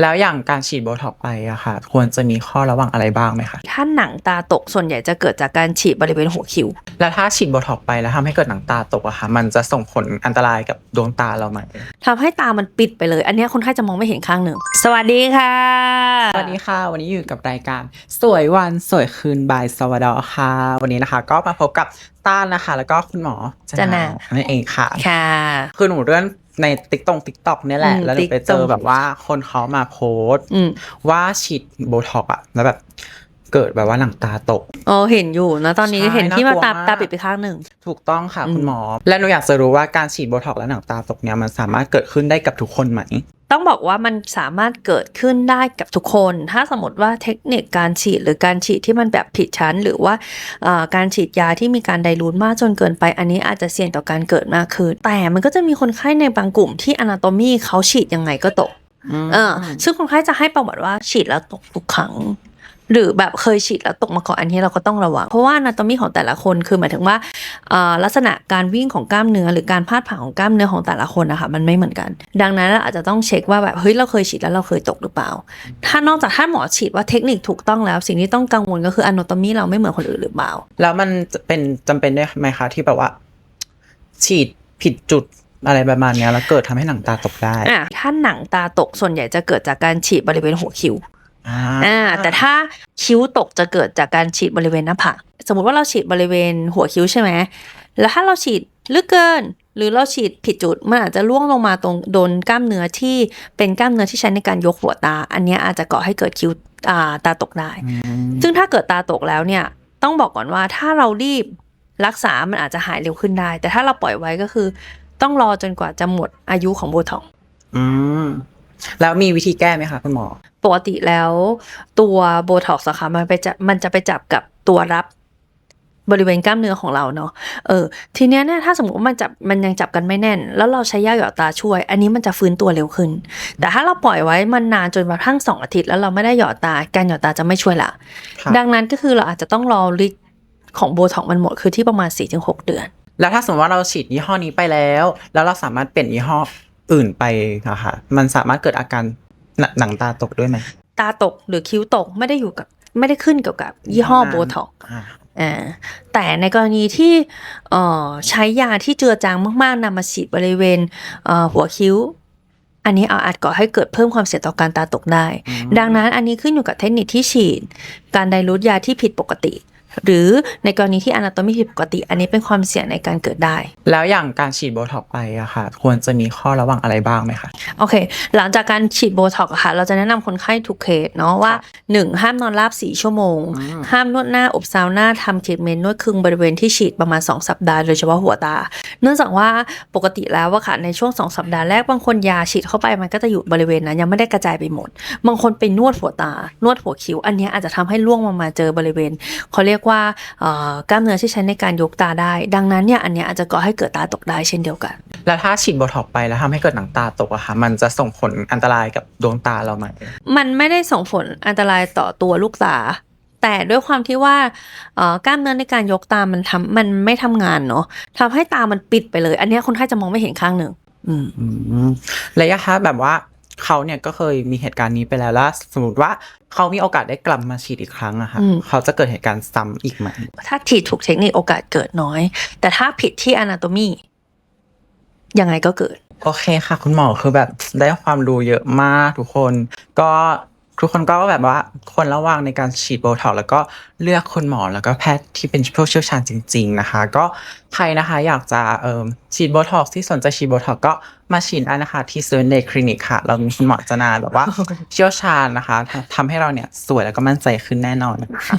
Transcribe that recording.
แล้วอย่างการฉีดโบท็อกซ์ไปอะค่ะ ควรจะมีข้อระวังอะไรบ้างไหมคะ ถ้าหนังตาตกส่วนใหญ่จะเกิดจากการฉีดบริเวณหัวคิ้ว แล้วถ้าฉีดโบท็อกซ์ไปแล้วทำให้เกิดหนังตาตกอะค่ะ มันจะส่งผลอันตรายกับดวงตาเราไหมทำให้ตามันปิดไปเลย อันเนี้ยคนไข้จะมองไม่เห็นข้างหนึ่ง สวัสดีค่ะ สวัสดีค่ะ วันนี้อยู่กับรายการ สวยวันสวยคืนบายสวัสดอค่ะ วันนี้นะคะ ก็มาพบกับต้านนะคะ แล้วก็คุณหมอจะนานั่นเองค่ะ ค่ะ คือหนูเลื่อน ในติ๊กตงติ๊กต็อกนี่ยแหละอืมแล้วหนูไปเจอ TikTok แบบว่าคนเขามาโพสต์ อืม ว่าฉีดโบท็อกซ์อะแล้วแบบ เกิดแบบว่าหนังตาตก อ๋อเห็นอยู่นะตอนนี้ใช่เห็นที่มาน่ากลัวตามาก ตาปิดไปข้างหนึ่ง ถูกต้องค่ะอืม คุณหมอ และหนูอยากจะรู้ว่าการฉีดโบท็อกซ์และหนังตาตกเนี่ยมันสามารถเกิดขึ้นได้กับทุกคนไหม ต้องบอกว่ามันสามารถเกิดขึ้นได้กับทุกคน ถ้าสมมติว่าเทคนิคการฉีดหรือการฉีดที่มันแบบผิดชั้น หรือว่าเอ่อการฉีดยาที่มีการไดรูทมากจนเกินไป อันนี้อาจจะเสี่ยงต่อการเกิดมากขึ้น แต่มันก็จะมีคนไข้ในบางกลุ่มที่อนาโตมีเขาฉีดยังไงก็ตก เออซึ่งคนไข้จะให้ประวัติว่าฉีดแล้วตกทุกครั้ง หรือแบบเคยฉีดแล้วตกมาก่อนอันนี้เราก็ต้องระวัง เพราะว่านาตมีของแต่ละคนคือหมายถึงว่าเอ่อลักษณะการวิ่งของกล้ามเนื้อ หรือการพาดผ่านของกล้ามเนื้อของแต่ละคนนะคะมันไม่เหมือนกัน ดังนั้นเราอาจจะต้องเช็คว่าแบบเฮ้ยเราเคยฉีดแล้วเราเคยตกหรือเปล่า ถ้านอกจากถ้าหมอฉีดว่าเทคนิคถูกต้องแล้ว สิ่งที่ต้องกังวลก็คืออนาโตมีเราไม่เหมือนคนอื่นหรือเปล่า แล้วมันจะเป็นจำเป็นด้วยไหมคะที่แบบว่า ฉีดผิดจุดอะไรประมาณเนี้ยแล้วเกิดทำให้หนังตาตกได้อะถ้าหนังตาตกส่วนใหญ่จะเกิดจากการฉีดบริเวณหัวคิ้ว อ่าอ่าแต่ถ้าคิ้วตกจะเกิดจากการฉีดบริเวณหน้าผากสมมุติว่าเราฉีดบริเวณหัวคิ้วใช่ไหมแล้วถ้าเราฉีดลึกเกิน หรือเราฉีดผิดจุดมันอาจจะล่วงลงมาตรงโดนกล้ามเนื้อที่เป็นกล้ามเนื้อที่ใช้ในการยกหัวตา อันเนี้ยอาจจะก่อให้เกิดคิ้วอ่าตาตกได้อืมซึ่งถ้าเกิดตาตกแล้วเนี่ยต้องบอกก่อนว่าถ้าเรารีบรักษา มันอาจจะหายเร็วขึ้นได้ แต่ถ้าเราปล่อยไว้ก็คือ ต้องรอจนกว่าจะหมดอายุของโบท็อกซ์อืมแล้วมีวิธีแก้ไหมคะคุณหมอ ปกติแล้วตัวโบท็อกซ์อะค่ะมันไปจะมันจะไปจับกับตัวรับบริเวณกล้ามเนื้อของเราเนาะ เออ ทีเนี้ยเนี่ยถ้าสมมติว่ามันจับมันยังจับกันไม่แน่น แล้วเราใช้ยาหยอดตาช่วย อันนี้มันจะฟื้นตัวเร็วขึ้น แต่ถ้าเราปล่อยไว้มันนานจนกระทั่งสองอาทิตย์แล้วเราไม่ได้หยอดตา การหยอดตาจะไม่ช่วยละครับดังนั้นก็คือเราอาจจะต้องรอฤทธิ์ของโบท็อกซ์มันหมดคือที่ประมาณ 4-6 เดือน แล้วถ้าสมมติว่าเราฉีดยี่ห้อนี้ไปแล้ว แล้วเราสามารถเปลี่ยนยี่ห้ออื่นไปอะค่ะมันสามารถเกิดอาการ หนหนังตาตกด้วยไหม ตาตกหรือคิ้วตกไม่ได้อยู่กับไม่ได้ขึ้นเกี่ยวกับยี่ห้อโบท็อกซ์อ่าอ่าแต่ในกรณีที่เอ่อใช้ยาที่เจือจางมากๆนำมาฉีดบริเวณเอ่อหัวคิ้ว อันนี้เอาอาจก่อให้เกิดเพิ่มความเสี่ยงต่อการตาตกได้ ดังนั้นอันนี้ขึ้นอยู่กับเทคนิคที่ฉีด การไดรูทยาที่ผิดปกติ หรือในกรณีที่อนาโตมีผิดปกติ อันนี้เป็นความเสี่ยงในการเกิดได้ แล้วอย่างการฉีดโบท็อกซ์ไปอะค่ะ ควรจะมีข้อระวังอะไรบ้างไหมคะ โอเค หลังจากการฉีดโบท็อกซ์อะค่ะ เราจะแนะนำคนไข้ทุกเคสเนาะว่า 1. ห้ามนอนราบ4ชั่วโมงอืมห้ามนวดหน้าอบซาวน่าทำทรีทเมนต์นวดคลึงบริเวณที่ฉีดประมาณ 2 สัปดาห์โดยเฉพาะหัวตา เนื่องจากว่าปกติแล้วว่าค่ะในช่วง 2 สัปดาห์แรกบางคนยาฉีดเข้าไปมันก็จะอยู่บริเวณนั้นยังไม่ได้กระจายไปหมด บางคนไปนวดหัวตา นวดหัวคิ้ว อันเนี้ยอาจจะทำให้ล่วงมามาเจอบริเวณเขาเรียกว่าเอ่อกล้ามเนื้อที่ใช้ในการยกตาได้ ดังนั้นเนี่ยอันเนี้ยอาจจะก่อให้เกิดตาตกได้เช่นเดียวกัน แล้วถ้าฉีดโบท็อกซ์ไปแล้วทำให้เกิดหนังตาตกอะค่ะมันจะส่งผลอันตรายกับดวงตาเราไหมมันไม่ได้ส่งผลอันตรายต่อตัวลูกตาแต่ด้วยความที่ว่าเอ่อกล้ามเนื้อในการยกตามันทำมันไม่ทำงานเนาะทำให้ตามันปิดไปเลย อันเนี้ยคนไข้จะมองไม่เห็นข้างหนึ่งอืมอืมระยะถ้าแบบว่า เขาเนี่ยก็เคยมีเหตุการณ์นี้ไปแล้วแล้วสมมติว่าเขามีโอกาสได้กลับมาฉีดอีกครั้งอะค่ะอืมเขาจะเกิดเหตุการณ์ซ้ำอีกไหมถ้าฉีดถูกเทคนิคโอกาสเกิดน้อย แต่ถ้าผิดที่อนาโตมียังไงก็เกิด โอเคค่ะ คุณหมอคือแบบได้ความรู้เยอะมากทุกคน ก็ ทุกคนก็แบบว่าควรระวังในการฉีดโบท็อกแล้วก็เลือกคุณหมอแล้วก็แพทย์ที่เป็นผู้เชี่ยวชาญจริง ๆนะคะ ก็ใครนะคะอยากจะฉีดโบท็อกที่สนใจฉีดโบท็อกก็มาฉีดได้นะคะ ที่เซเว่นเดย์คลินิกค่ะ เรามีคุณหมอจนาแบบว่าเชี่ยวชาญนะคะทำให้เราเนี่ยสวยแล้วก็มั่นใจขึ้นแน่นอนนะคะ